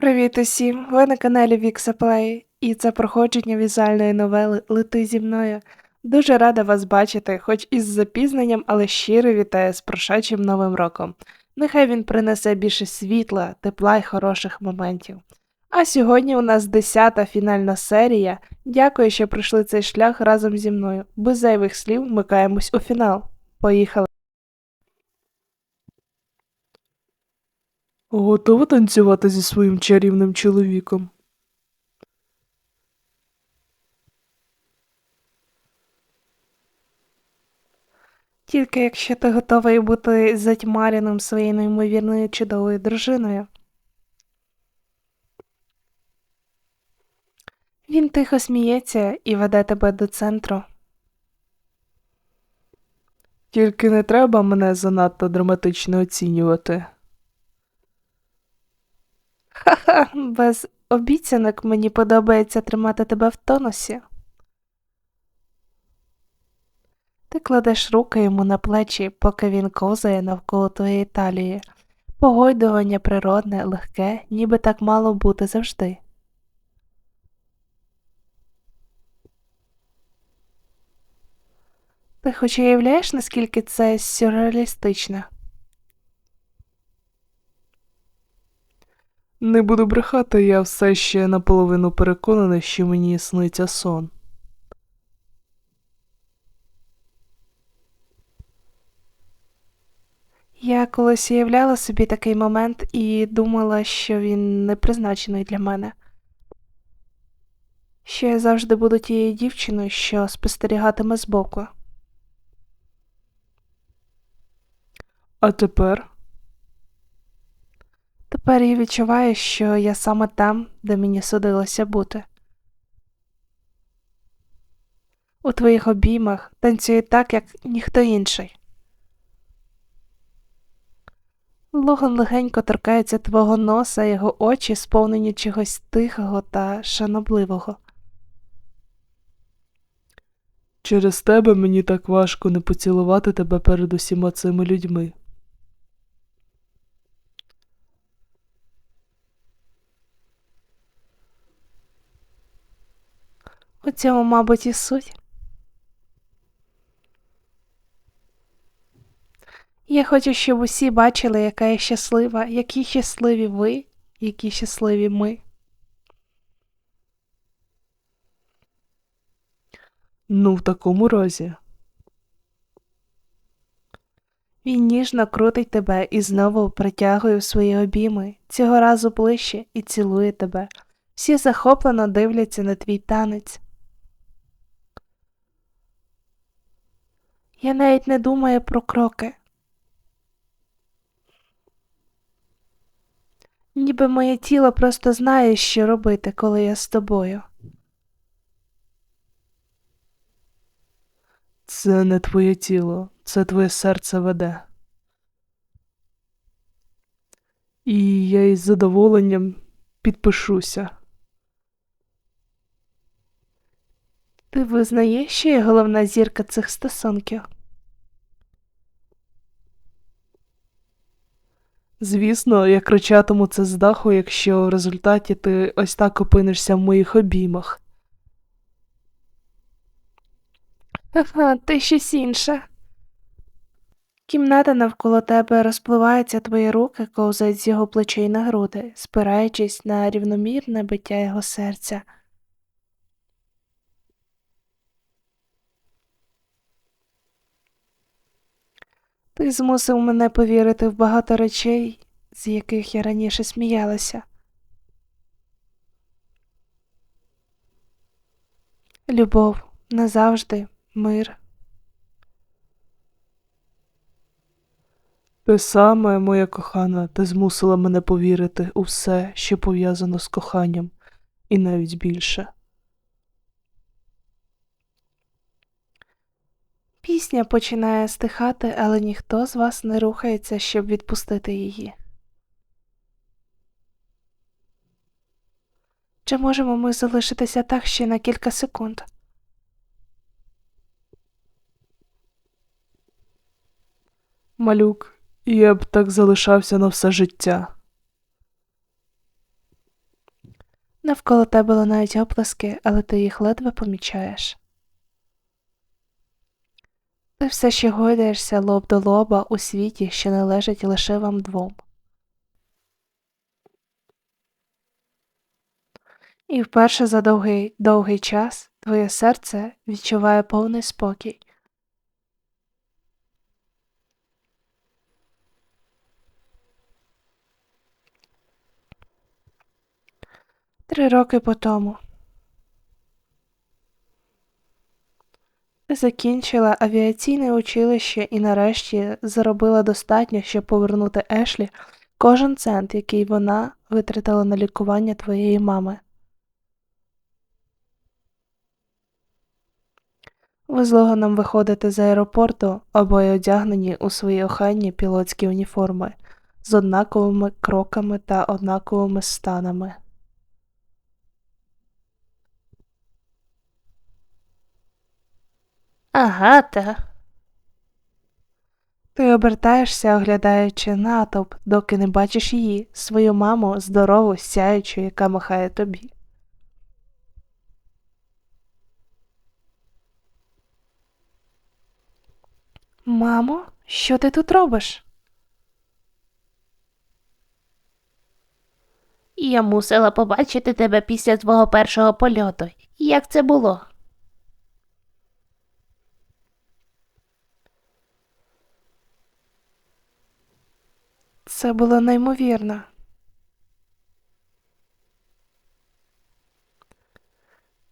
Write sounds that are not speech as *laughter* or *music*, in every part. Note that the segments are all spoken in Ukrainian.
Привіт усім! Ви на каналі Vixaplay, і це проходження візуальної новели Лети зі мною. Дуже рада вас бачити, хоч із запізненням, але щиро вітаю з прошачим новим роком. Нехай він принесе більше світла, тепла й хороших моментів. А сьогодні у нас 10-та фінальна серія. Дякую, що пройшли цей шлях разом зі мною. Без зайвих слів вмикаємось у фінал. Поїхали! Готова танцювати зі своїм чарівним чоловіком? Тільки якщо ти готовий бути затьмареним своєю неймовірною чудовою дружиною. Він тихо сміється і веде тебе до центру. Тільки не треба мене занадто драматично оцінювати. Ха-ха, *laughs* без обіцянок мені подобається тримати тебе в тонусі. Ти кладеш руки йому на плечі, поки він ковзає навколо твоєї талії. Погойдування природне, легке, ніби так мало бути завжди. Ти хоч уявляєш, наскільки це сюрреалістично? Не буду брехати, я все ще наполовину переконаний, що мені сниться сон. Я колись уявляла собі такий момент і думала, що він не призначений для мене. Що я завжди буду тією дівчиною, що спостерігатиме збоку. А тепер Тепер я відчуваю, що я саме там, де мені судилося бути. У твоїх обіймах танцюю так, як ніхто інший. Логан легенько торкається твого носа, його очі сповнені чогось тихого та шанобливого. через тебе мені так важко не поцілувати тебе перед усіма цими людьми. У цьому, мабуть, і суть. Я хочу, щоб усі бачили, яка я щаслива, які щасливі ви, які щасливі ми. Ну, в такому разі. Він ніжно крутить тебе і знову притягує в свої обійми, цього разу ближче і цілує тебе. Всі захоплено дивляться на твій танець. Я навіть не думаю про кроки. Ніби моє тіло просто знає, що робити, коли я з тобою. Це не твоє тіло, це твоє серце веде. І я із задоволенням підпишуся. Ти визнаєш, що я головна зірка цих стосунків? Звісно, я кричатиму це з даху, якщо в результаті ти ось так опинишся в моїх обіймах. Ага, ти щось інше. Кімната навколо тебе розпливається, твої руки ковзають з його плечей на груди, спираючись на рівномірне биття його серця. Ти змусив мене повірити в багато речей, з яких я раніше сміялася. Любов назавжди, мир. Те саме, моя кохана, ти змусила мене повірити у все, що пов'язано з коханням, і навіть більше. Пісня починає стихати, але ніхто з вас не рухається, щоб відпустити її. Чи можемо ми залишитися так ще на кілька секунд? Малюк, я б так залишався на все життя. Навколо тебе лунають оплески, але ти їх ледве помічаєш. Ти все ще гойдаєшся лоб до лоба у світі, що належить лише вам двом. І вперше за довгий довгий час твоє серце відчуває повний спокій. Три роки по тому. Закінчила авіаційне училище і нарешті заробила достатньо, щоб повернути Ешлі кожен цент, який вона витратила на лікування твоєї мами. Ви з Логаном виходите з аеропорту, обоє одягнені у свої охайні пілотські уніформи з однаковими кроками та однаковими станами. Агата. Ти обертаєшся, оглядаючи натовп, доки не бачиш її, свою маму, здорову, сяючу, яка махає тобі. Мамо, що ти тут робиш? Я мусила побачити тебе після твого першого польоту. Як це було? Це було неймовірно.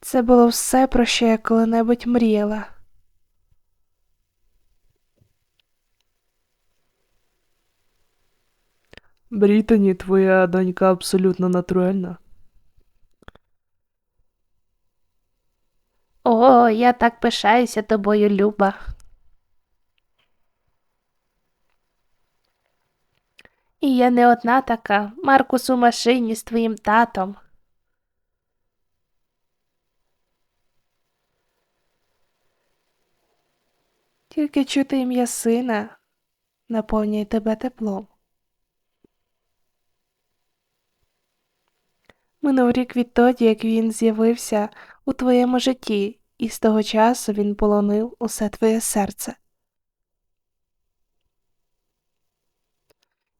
Це було все, про що я коли-небудь мріяла. Брітані, твоя донька абсолютно натуральна. О, я так пишаюся тобою, Люба. І я не одна така. Маркус у машині з твоїм татом. Тільки чути ім'я сина наповнює тебе теплом. Минув рік відтоді, як він з'явився у твоєму житті, і з того часу він полонив усе твоє серце.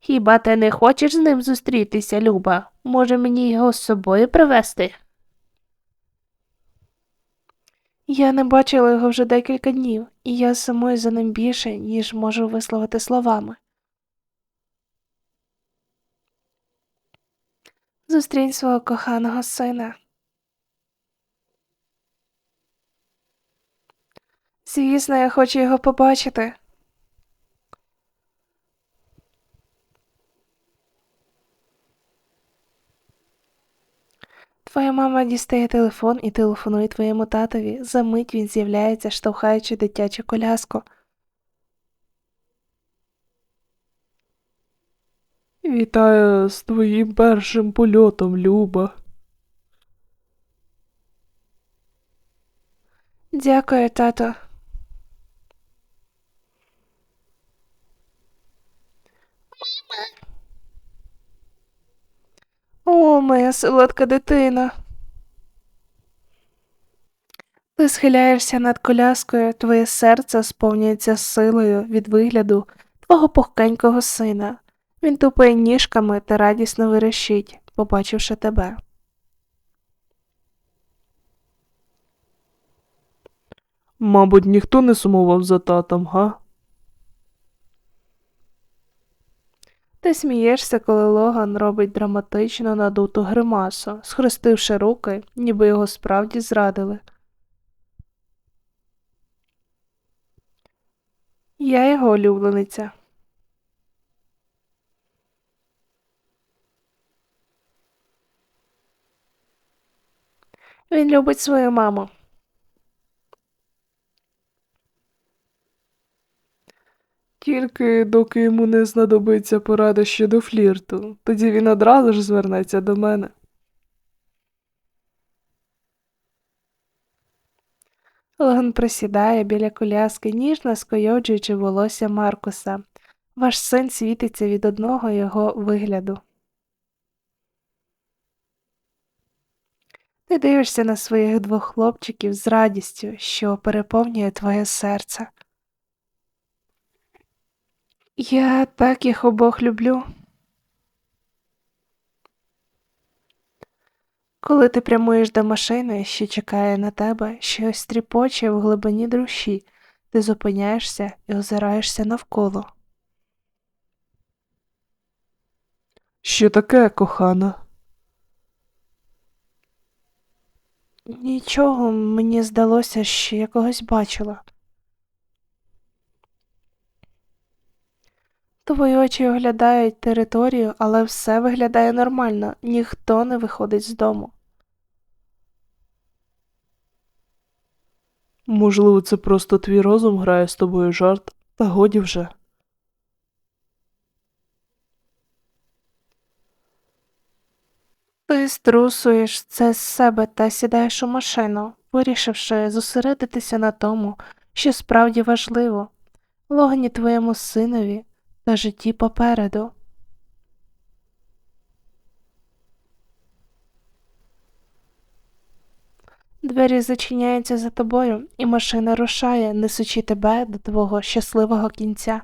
Хіба ти не хочеш з ним зустрітися, Люба? Може мені його з собою привезти? Я не бачила його вже декілька днів, і я сумую за ним більше, ніж можу висловити словами. Зустрінь свого коханого сина. Звісно, я хочу його побачити. Твоя мама дістає телефон і телефонує твоєму татові. За мить він з'являється, штовхаючи дитячу коляску. Вітаю з твоїм першим польотом, Люба. Дякую, тато. О, моя солодка дитина. Ти схиляєшся над коляскою, твоє серце сповнюється силою від вигляду твого пухкенького сина. Він тупає ніжками та радісно вирішить, побачивши тебе. Мабуть, ніхто не сумував за татом, га? Ти смієшся, коли Логан робить драматично надуту гримасу, схрестивши руки, ніби його справді зрадили. Я його улюблениця. Він любить свою маму. Тільки доки йому не знадобиться порада щодо флірту, тоді він одразу ж звернеться до мене. Логан присідає біля коляски, ніжно скойоджуючи волосся Маркуса. Ваш син світиться від одного його вигляду. Ти дивишся на своїх двох хлопчиків з радістю, що переповнює твоє серце. Я так їх обох люблю. Коли ти прямуєш до машини, що чекає на тебе, щось тріпоче в глибині душі, ти зупиняєшся і озираєшся навколо. Що таке, кохана? Нічого, мені здалося, що я когось бачила. Твої очі оглядають територію, але все виглядає нормально, ніхто не виходить з дому. Можливо, це просто твій розум грає з тобою жарт, та годі вже. Ти струсуєш це з себе та сідаєш у машину, вирішивши зосередитися на тому, що справді важливо логні твоєму синові та житті попереду. Двері зачиняються за тобою, і машина рушає, несучи тебе до твого щасливого кінця.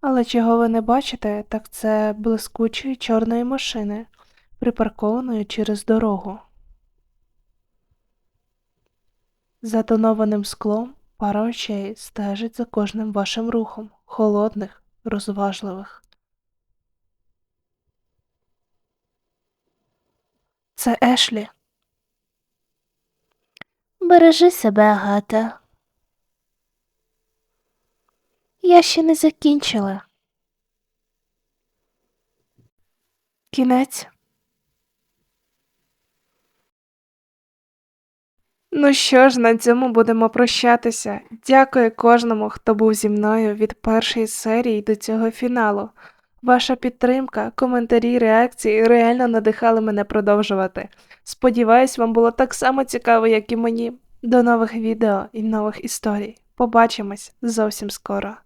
Але чого ви не бачите, так це блискучої чорної машини, припаркованої через дорогу. За тонованим склом пара очей стежить за кожним вашим рухом, холодних, розважливих. Це Ешлі. Бережи себе, Агата. Я ще не закінчила. Кінець. Ну що ж, на цьому будемо прощатися. Дякую кожному, хто був зі мною від першої серії до цього фіналу. Ваша підтримка, коментарі, реакції реально надихали мене продовжувати. Сподіваюсь, вам було так само цікаво, як і мені. До нових відео і нових історій. Побачимось зовсім скоро.